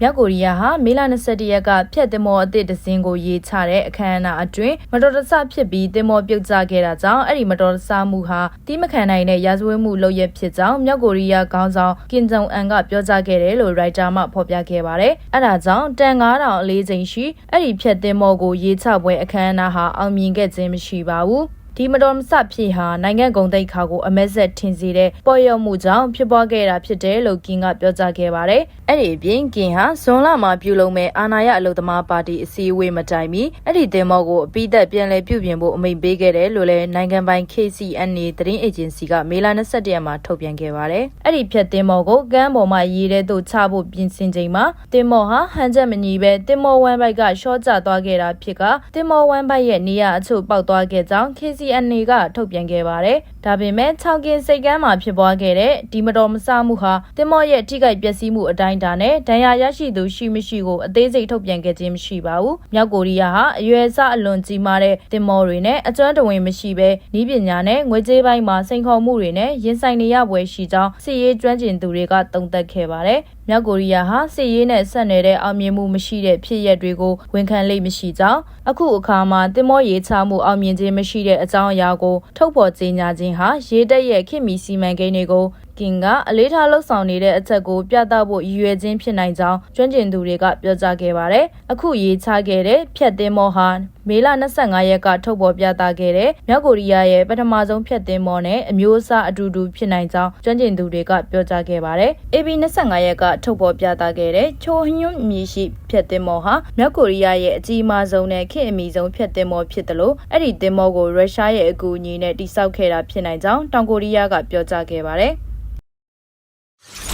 မြောက်ကိုရီးယားဟာမေလ21ရက်ကဖျက်သင်္ဘောအသစ်တစ်စင်းကိုရေးချတဲ့အခမ်းအနားအတွင်းမတော်တဆဖြစ်ပြီးသင်္ဘောပြုတ်ကျခဲ့တာကြောင့်အဲ့ဒီမတော်တဆမှုဟာတီးမခံနိုင်တဲ့ရာဇဝတ်မှုလုပ်ရဖြစ်ကြောင်းမြောက်ကိုရီးယားခေါင်းဆောင်ကင်ဂျုံအန်ကပြောကြားခဲ့တယ်လို့ရိုက်တာမှဖော်ပြခဲ့ပါတယ်။အဲ့ဒါကြောင့်တန်9000အလေးချိန်ရှိအဲ့ဒီဖျက်သင်္ဘောကိုရေးချပွဲအခမ်းအနားဟာအောင်မြင်ခဲ့ခြင်းမရှိပါဘူး။ ဒီမတော်မဆဖြစ်ဟာနိုင်ငံကုန်သိက္ခာကိုအမက်ဆက်ထင်စေတဲ့ပေါ်ရောက်မှုကြောင့်ဖြစ်ပွားခဲ့တာဖြစ်တယ်လို့ကင်ကပြောကြားခဲ့ပါတယ်။အဲ့ဒီအပြင်ကင်ဟာဇွန်လမှာပြုလုပ်မဲ့အာဏာရအလုသမားပါတီအစည်းအဝေးမတိုင်မီအဲ့ဒီတင်မောကိုအပိသက်ပြန်လည်ပြုပြင်ဖို့အမိန့်ပေးခဲ့တယ်လို့လည်းနိုင်ငံပိုင် KCNA သတင်းအေဂျင်စီကမေလ22ရက်မှာထုတ်ပြန်ခဲ့ပါတယ်။အဲ့ဒီဖြတ်တင်မောကိုကမ်းပေါ်မှာရေးတဲ့သို့ချဖို့ပြင်ဆင်ချိန်မှာတင်မောဟာဟန်ချက်မညီပဲတင်မောဝမ်ဘိုက်ကရှော့ကျသွားခဲ့တာဖြစ်ကတင်မောဝမ်ဘိုက်ရဲ့နေရာအချို့ပေါက်သွားခဲ့ကြောင်း KCNA ကထုတ်ပြန်ခဲ့ပါတယ်။ဒါပေမဲ့ချောင်ကင်စိတ်ကမ်းမှာဖြစ်ပွားခဲ့တဲ့ဒီမတော်မဆမှုဟာတင်မောရဲ့ထိခိုက်ပျက်စီးမှုအတိုင်းအတာနဲ့ဒဏ်ရာရရှိသူရှိမရှိကိုအသေးစိတ်ထုတ်ပြန်ခဲ့ခြင်းမရှိပါဘူး။မြောက်ကိုရီးယားဟာအရွယ်အစားအလွန်ကြီးမားတဲ့တင်မောတွေနဲ့အကျွမ်းတဝင်မရှိဘဲဤပညာနဲ့ငွေကြေးပိုင်းမှာစိန်ခေါ်မှုတွေနဲ့ရင်ဆိုင်နေရပွဲရှိကြောင်းစစ်ရေးကျွမ်းကျင်သူတွေကသုံးသပ်ခဲ့ပါတယ်။မြောက်ကိုရီးယားဟာစစ်ရေးနဲ့ဆက်နွယ်တဲ့အောင်မြင်မှုမရှိတဲ့ဖြစ်ရပ်တွေကိုဝန်ခံလိမ့်မရှိကြောင်းအခုအခါမှာတင်မောရေးချမှုအောင်မြင်ခြင်းမရှိတဲ့အကြောင်းအရာကိုထုတ်ဖော်ကြေညာခြင်းဟာရေးတက်ရဲ့ခင်မီစီမံကိန်းတွေကို ကင်ကအလေးထားလှုပ်ဆောင်နေတဲ့အချက်ကိုပြသဖို့ရည်ရွယ်ခြင်းဖြစ်နိုင်ကြောင်းကျွမ်းကျင်သူတွေကပြောကြားခဲ့ပါတယ်။အခုရေးချခဲ့တဲ့ဖြတ်သင်းမောဟာမေလ25ရက်ကထုတ်ပေါ်ပြသခဲ့တဲ့မြောက်ကိုရီးယားရဲ့ပထမဆုံးဖြတ်သင်းမောနဲ့အမျိုးအစားအတူတူဖြစ်နိုင်ကြောင်းကျွမ်းကျင်သူတွေကပြောကြားခဲ့ပါတယ်။ AB 25ရက်ကထုတ်ပေါ်ပြသခဲ့တဲ့ချိုဟညွန်းမြေရှိဖြတ်သင်းမောဟာမြောက်ကိုရီးယားရဲ့အကြီးမားဆုံးနဲ့ခေတ်အမီဆုံးဖြတ်သင်းမောဖြစ်တယ်လို့အဲ့ဒီသင်းမောကိုရုရှားရဲ့အကူအညီနဲ့တိစောက်ခဲ့တာဖြစ်နိုင်ကြောင်းတောင်ကိုရီးယားကပြောကြားခဲ့ပါတယ်။ you